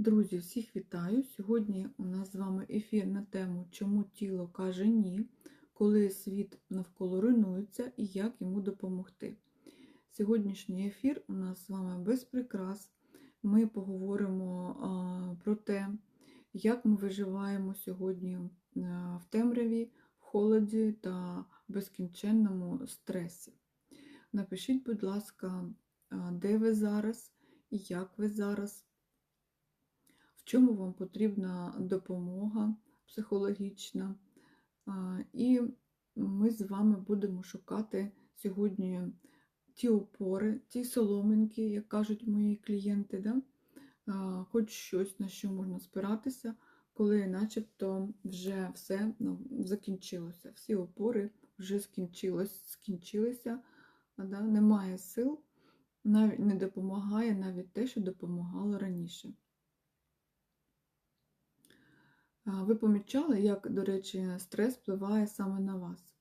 Друзі, всіх вітаю! Сьогодні у нас з вами ефір на тему Чому тіло каже ні, коли світ навколо руйнується і як йому допомогти. Сьогоднішній ефір у нас з вами без прикрас. Ми поговоримо про те, як ми виживаємо сьогодні в темряві, в холоді та безкінченному стресі. Напишіть, будь ласка, де ви зараз і як ви зараз чому вам потрібна допомога психологічна. І ми з вами будемо шукати сьогодні ті опори, ті соломинки, як кажуть мої клієнти, да? Хоч щось, на що можна спиратися, коли начебто вже все ну, закінчилося. Всі опори вже скінчилось, скінчилися, да? немає сил, навіть не допомагає навіть те, що допомагало раніше. Ви помічали, як, до речі, стрес впливає саме на вас?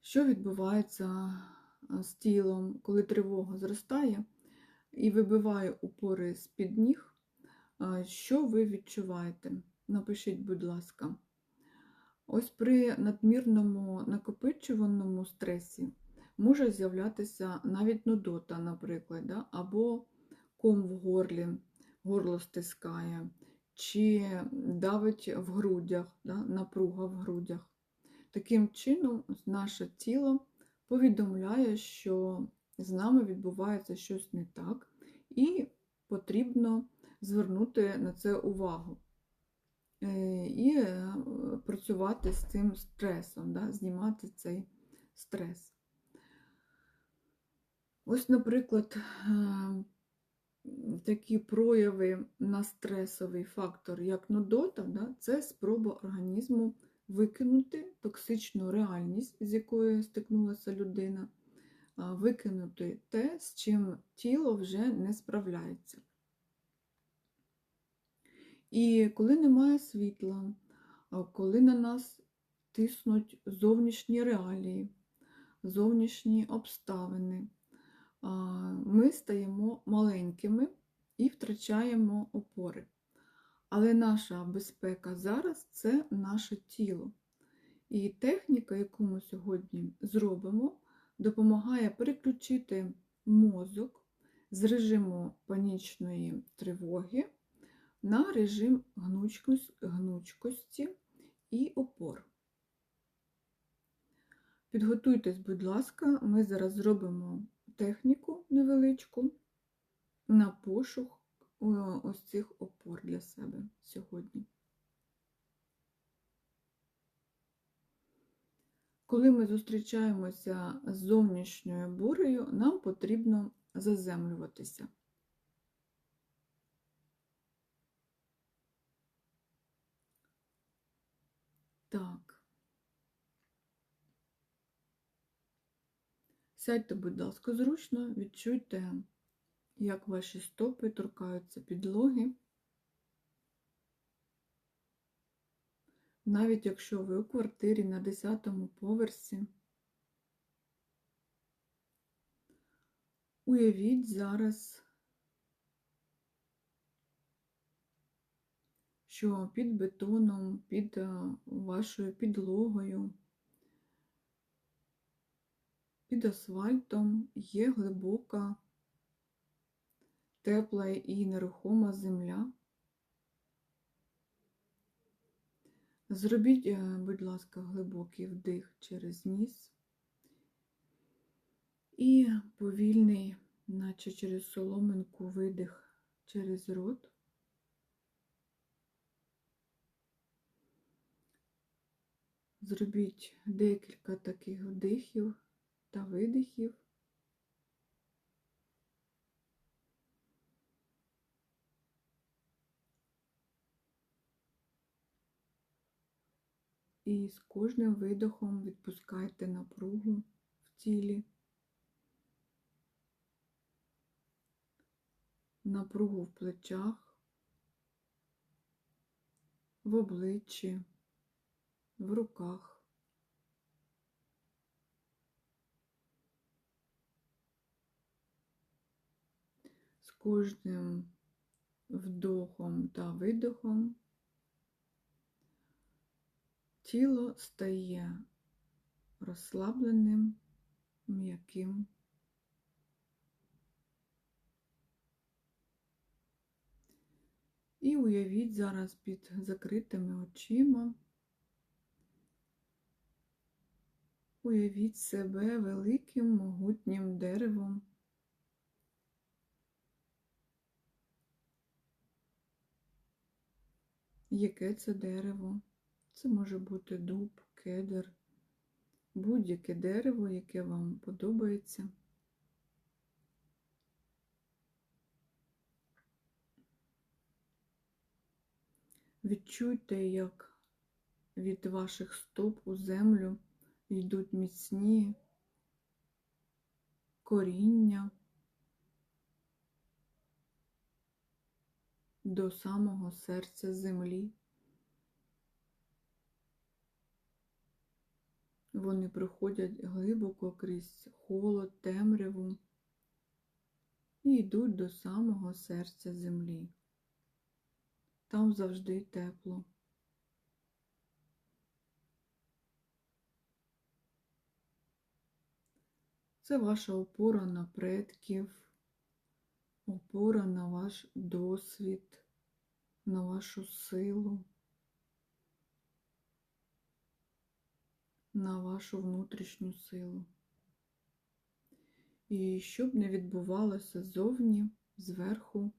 Що відбувається з тілом, коли тривога зростає і вибиває упори з-під ніг? Що ви відчуваєте? Напишіть, будь ласка. Ось при надмірному накопичуваному стресі може з'являтися навіть нудота, наприклад, да? або ком в горлі, горло стискає чи давить в грудях, да, напруга в грудях. Таким чином, наше тіло повідомляє, що з нами відбувається щось не так, і потрібно звернути на це увагу. Е, і е, працювати з цим стресом, да, знімати цей стрес. Ось, наприклад, е, такі прояви на стресовий фактор, як нудота, да, це спроба організму викинути токсичну реальність, з якою стикнулася людина, викинути те, з чим тіло вже не справляється. І коли немає світла, коли на нас тиснуть зовнішні реалії, зовнішні обставини, ми стаємо маленькими і втрачаємо опори. Але наша безпека зараз це наше тіло. І техніка, яку ми сьогодні зробимо, допомагає переключити мозок з режиму панічної тривоги на режим гнучкості і опор. Підготуйтесь, будь ласка, ми зараз зробимо техніку невеличку на пошук ось цих опор для себе сьогодні. Коли ми зустрічаємося з зовнішньою бурею, нам потрібно заземлюватися. Так. Сядьте, будь ласка, зручно, відчуйте, як ваші стопи торкаються підлоги. Навіть якщо ви у квартирі на 10-му поверсі, уявіть зараз, що під бетоном, під е, вашою підлогою під асфальтом є глибока, тепла і нерухома земля. Зробіть, е, будь ласка, глибокий вдих через ніс і повільний, наче через соломинку, видих через рот. Зробіть декілька таких вдихів та видихів. І з кожним видохом відпускайте напругу в тілі, напругу в плечах, в обличчі, в руках. Кожним вдохом та видохом тіло стає розслабленим, м'яким. І уявіть зараз під закритими очима. Уявіть себе великим могутнім деревом. Яке це дерево? Це може бути дуб, кедр, будь-яке дерево, яке вам подобається. Відчуйте, як від ваших стоп у землю йдуть міцні коріння до самого серця землі. Вони проходять глибоко крізь холод, темряву і йдуть до самого серця землі. Там завжди тепло. Це ваша опора на предків, опора на ваш досвід, на вашу силу, на вашу внутрішню силу. І щоб не відбувалося ззовні, зверху,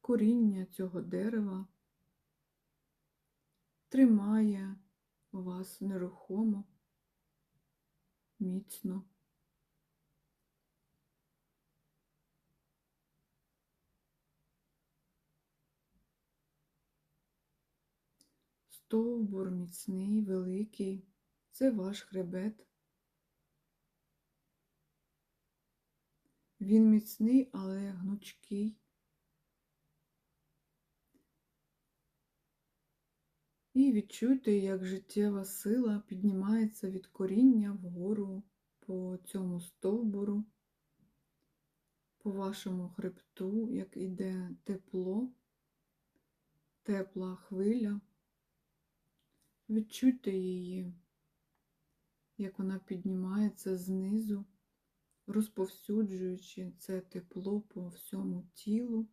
коріння цього дерева тримає вас нерухомо, міцно. Стовбур міцний, великий, це ваш хребет. Він міцний, але гнучкий. І відчуйте, як життєва сила піднімається від коріння вгору по цьому стовбуру, по вашому хребту, як іде тепло, тепла хвиля. Відчуйте її, як вона піднімається знизу, розповсюджуючи це тепло по всьому тілу,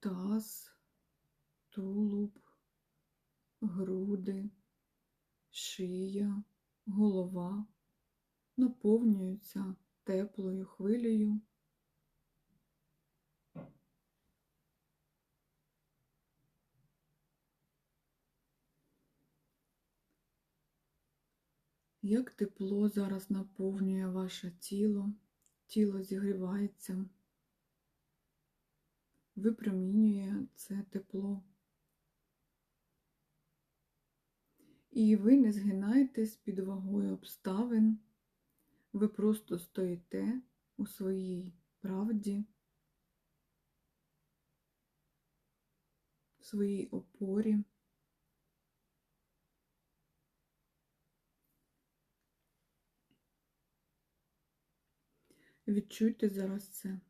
таз, тулуб, груди, шия, голова наповнюються теплою хвилею. Як тепло зараз наповнює ваше тіло, тіло зігрівається, випромінює це тепло. І ви не згинаєтесь під вагою обставин, ви просто стоїте у своїй правді, в своїй опорі. Відчуйте зараз це.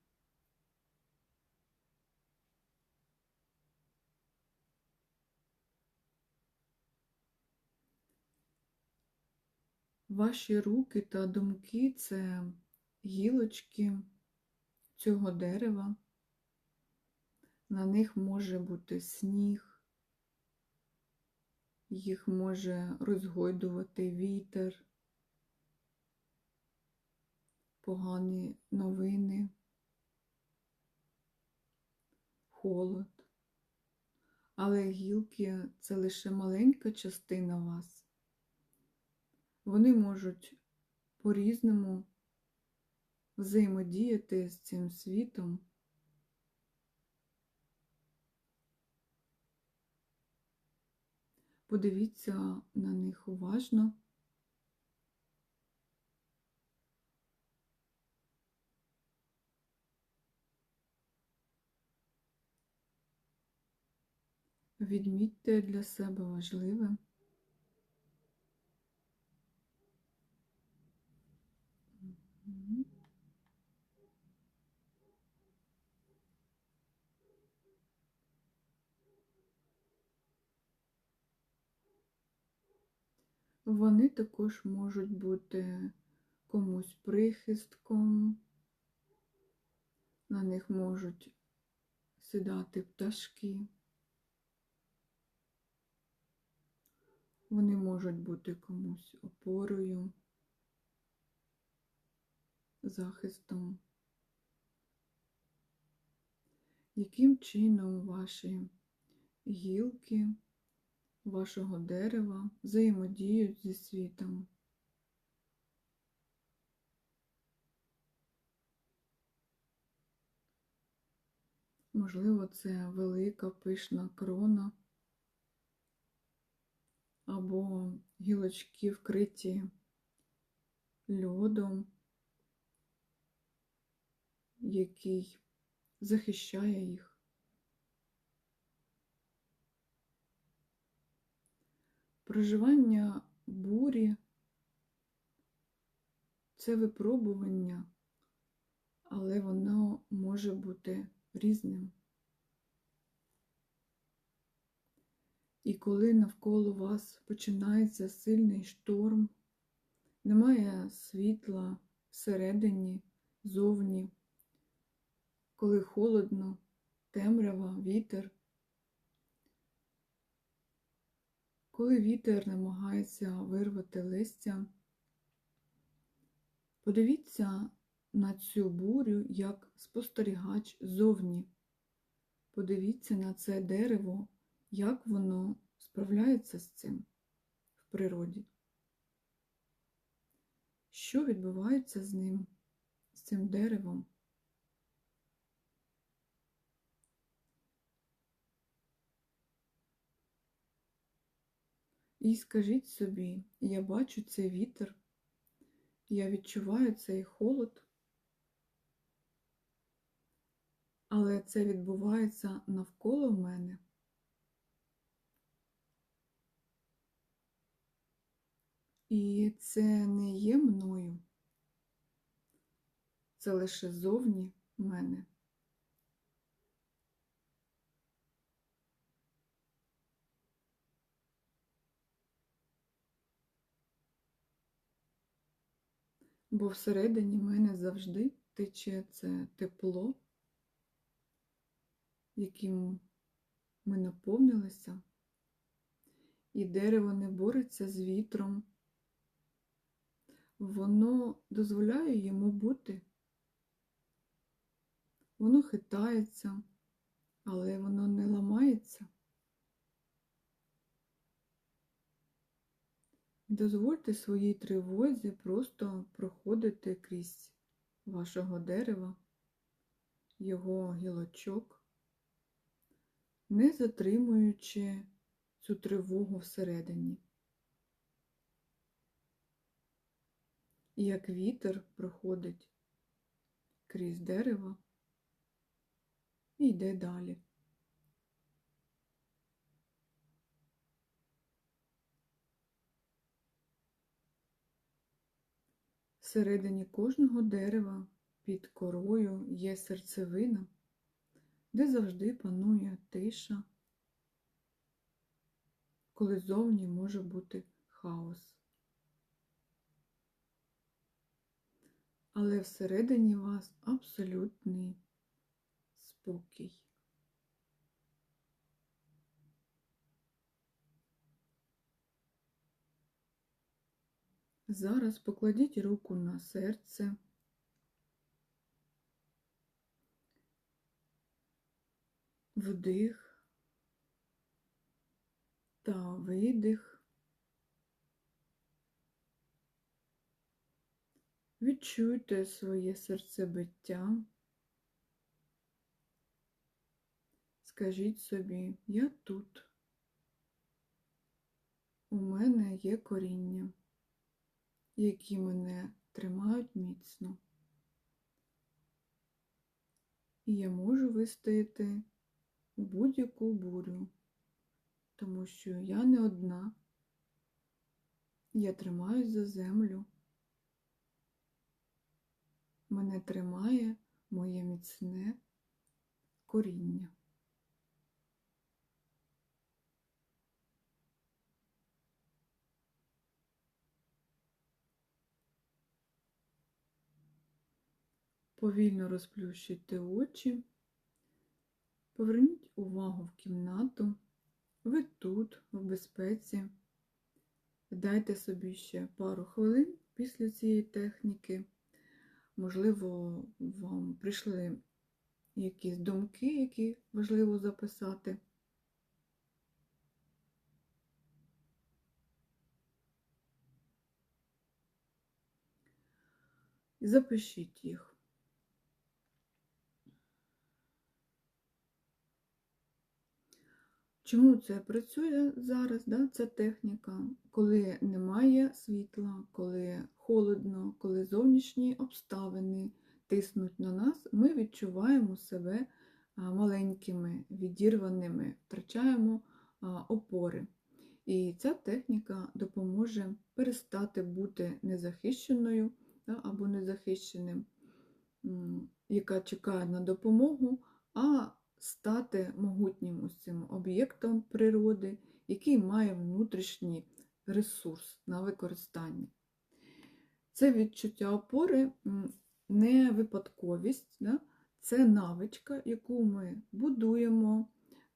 Ваші руки та думки це гілочки цього дерева. На них може бути сніг, їх може розгойдувати вітер, погані новини, холод. Але гілки це лише маленька частина вас. Вони можуть по-різному взаємодіяти з цим світом. Подивіться на них уважно. Відмітьте для себе важливе. Вони також можуть бути комусь прихистком, на них можуть сідати пташки. Вони можуть бути комусь опорою, захистом. Яким чином ваші гілки вашого дерева взаємодіють зі світом? Можливо, це велика пишна крона або гілочки вкриті льодом, який захищає їх. Проживання бурі це випробування, але воно може бути різним. І коли навколо вас починається сильний шторм, немає світла всередині, зовні, коли холодно, темрява, вітер, коли вітер намагається вирвати листя, подивіться на цю бурю як спостерігач зовні. Подивіться на це дерево, як воно справляється з цим в природі. Що відбувається з ним, з цим деревом? І скажіть собі, я бачу цей вітер, я відчуваю цей холод, але це відбувається навколо мене. І це не є мною, це лише зовні мене. Бо всередині мене завжди тече це тепло, яким ми наповнилися, і дерево не бореться з вітром воно дозволяє йому бути. Воно хитається, але воно не ламається. Дозвольте своїй тривозі просто проходити крізь вашого дерева, його гілочок, не затримуючи цю тривогу всередині. Як вітер проходить крізь дерево і йде далі. Всередині кожного дерева під корою є серцевина, де завжди панує тиша, коли зовні може бути хаос. Але всередині вас абсолютний спокій. Зараз покладіть руку на серце. Вдих та видих. Відчуйте своє серцебиття. Скажіть собі, я тут. У мене є коріння, які мене тримають міцно. І я можу вистояти будь-яку бурю, тому що я не одна, я тримаюсь за землю мене тримає моє міцне коріння. Повільно розплющуйте очі, поверніть увагу в кімнату, ви тут, в безпеці. Дайте собі ще пару хвилин після цієї техніки Можливо, вам прийшли якісь думки, які важливо записати. І запишіть їх. Чому це працює зараз? Да? Ця техніка, коли немає світла, коли холодно, коли зовнішні обставини тиснуть на нас, ми відчуваємо себе маленькими, відірваними, втрачаємо опори. І ця техніка допоможе перестати бути незахищеною або незахищеним, яка чекає на допомогу, а стати могутнім ось цим об'єктом природи, який має внутрішній ресурс на використання. Це відчуття опори не випадковість, да? це навичка, яку ми будуємо,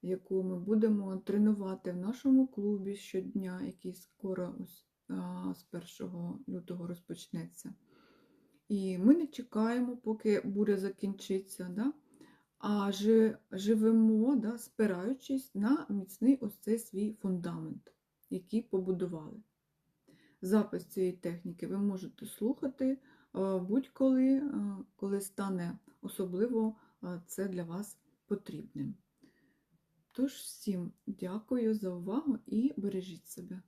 яку ми будемо тренувати в нашому клубі щодня, який скоро ось, з 1 лютого розпочнеться. І ми не чекаємо, поки буря закінчиться. Да? а живемо, да, спираючись на міцний ось цей свій фундамент, який побудували. Запис цієї техніки ви можете слухати будь-коли, коли стане особливо це для вас потрібним. Тож, всім дякую за увагу і бережіть себе.